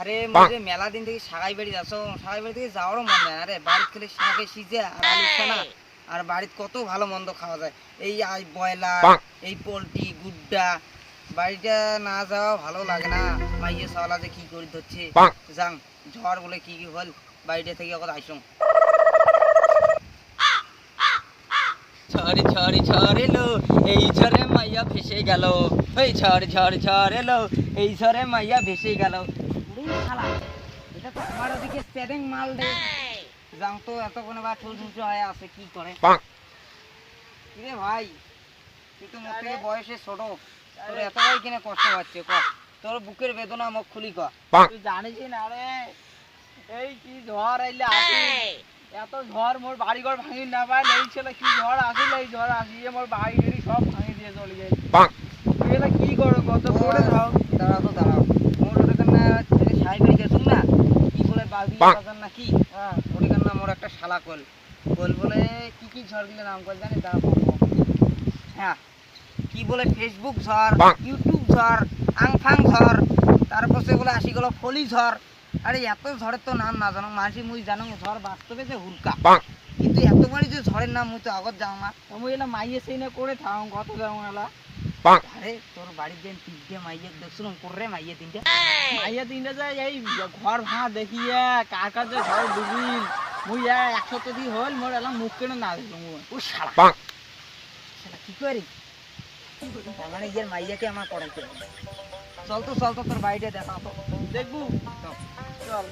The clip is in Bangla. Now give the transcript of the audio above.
আরে মধ্যে মেলা দিন থেকে সাগাই বাড়ি যাচ্ছ সাগাই বাড়ি থেকে যাওয়ারও মন নেই। আরে বাড়িতে খেলে শাকে সিজে আর আলু ছানা আর বাড়িতে কত ভালো মন্দ খাওয়া যায়। এই আই ব্রয়লার এই পোলট্রি গুড্ডা বাড়িটা না যাওয়া ভালো লাগে না। মাইয়ে সওয়ালা যে কি করে ধরছে। যাং ঝড় বলে কি কি হল বাড়িটা থেকে কত আইসং ঝড় ঝড় ঝড় এলো এই ঝড়ে মাইয়া ভেসে গেল। এই ঝড় ঝড় ঝড় এলো এই ঝড়ে মাইয়া ভেসে গেল। উড়ি শালা, এটা তো আমার ওদিকে স্টেরিং মাল দে। যাং তো এতক্ষণে বা ঠুল ঠুলছে হয়ে আছে কি করে? কিরে ভাই তুই তো মোর থেকে বয়সে ছোট। তোর এত ভাই কিনে কষ্ট হচ্ছে ক? তোর বুকের বেদনা মুখ খুলি ক? তুই জানিস না রে এই কি ঝড় আইলে এত ঝড় মোর বাড়ি ঘর ভাঙি না পাইলে এই ছেলে কি ঝড় আসিল এই ঝড় আসিয়ে মোর বাড়ি সব ভাঙি দিয়ে চলে যায় তুই কি করো কত করে দাঁড়াও তো দাঁড়াও মোর ওটা না থেকে সাই বাড়ি গেছুন না কি বাজার না কি হ্যাঁ ওটিকার নাম ওর একটা শালা কল কল বলে কি কি ঝড় দিলে নাম কল জানি দাঁড়া হ্যাঁ কি বলে ফেসবুক ঝড় ইউটিউব ঝড় আংফাং ঝড় তারপর সে বলে আসি গেল ফলি ঝড়। আরে এত ঝড়ের তো নাম না জানো মাঝি মুই জানো ঝড় বাস্তবে যে হুলকা। কিন্তু এত বড় যে ঝড়ের নাম মুই তো আগত যাও না। তুমি এলা মাইয়ে সেই না করে থাও কত যাও এলা। আরে তোর বাড়ির যেন তিনটে মাইয়ে দেখছিলাম করে মাইয়ে তিনটে? মাইয়া তিনটা যায় এই ঘর ভাঙা দেখিয়ে কার কার যে ঝড় ডুবিল মুই এক সপ্তাহ দিয়ে হল মোর এলাম মুখ কেন না দিল ও শালা। শালা কি করি? মানে ইয়ের মাইয়াকে আমার হবে। চল তো চল তো তোর বাড়িটা দেখা তো দেখবু। চল।